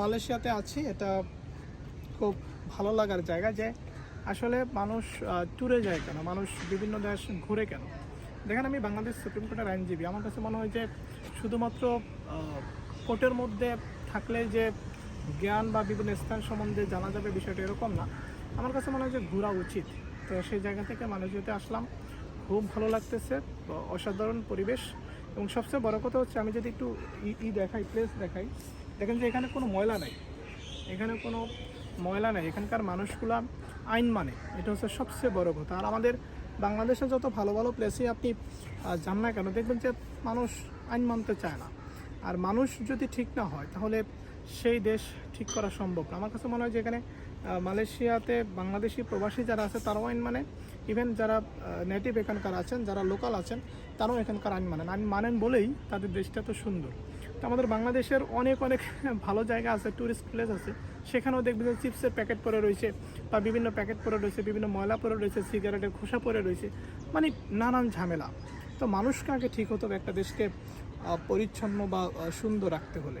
মালয়েশিয়াতে আছি, এটা খুব ভালো লাগার জায়গা যে আসলে মানুষ ট্যুরে যায় কেন? মানুষ বিভিন্ন দেশ ঘুরে কেন? দেখেন আমি বাংলাদেশ সুপ্রিম কোর্টের আইনজীবী। আমার কাছে মনে হয় যে শুধুমাত্র কোর্টের মধ্যে থাকলে যে জ্ঞান বা বিভিন্ন স্থান সম্বন্ধে জানা যাবে বিষয়টা এরকম না। আমার কাছে মনে হয় যে ঘোরা উচিত। তো সেই জায়গা থেকে মালয়েশিয়াতে আসলাম। খুব ভালো লাগতেছে, অসাধারণ পরিবেশ। এবং সবচেয়ে বড় কথা হচ্ছে, আমি যদি একটু ই ই দেখাই প্লেস দেখাই। দেখেন যে এখানে কোনো ময়লা নাই। এখানে কোনো ময়লা নেই। এখানকার মানুষগুলা আইন মানে। এটা হচ্ছে সবচেয়ে বড় কথা। আর আমাদের বাংলাদেশে যত ভালো ভালো প্লেসে আপনি যান না কেন, দেখবেন যে মানুষ আইন মানতে চায় না। আর মানুষ যদি ঠিক না হয়, তাহলে সেই দেশ ঠিক করা সম্ভব আমার কাছে মনে হয় যে এখানে মালয়েশিয়াতে বাংলাদেশি প্রবাসী যারা আছে, তারাও আইন মানে। ইভেন যারা নেটিভ এখানকার আছেন, যারা লোকাল আছেন, তারাও এখানকার আইন মানেন আইন মানেন বলেই তাদের দেশটা তো সুন্দর। তো আমাদের বাংলাদেশের অনেক অনেক ভালো জায়গা আছে ট্যুরিস্ট প্লেস আছে। সেখানেও দেখবেন যে চিপসের প্যাকেট পরে রয়েছে বা বিভিন্ন প্যাকেট পরে রয়েছে, বিভিন্ন ময়লা পরে রয়েছে সিগারেটের খোসা পরে রয়েছে মানে নানান ঝামেলা। তো মানুষকে আগে ঠিক হতো একটা দেশকে পরিচ্ছন্ন বা সুন্দর রাখতে হলে।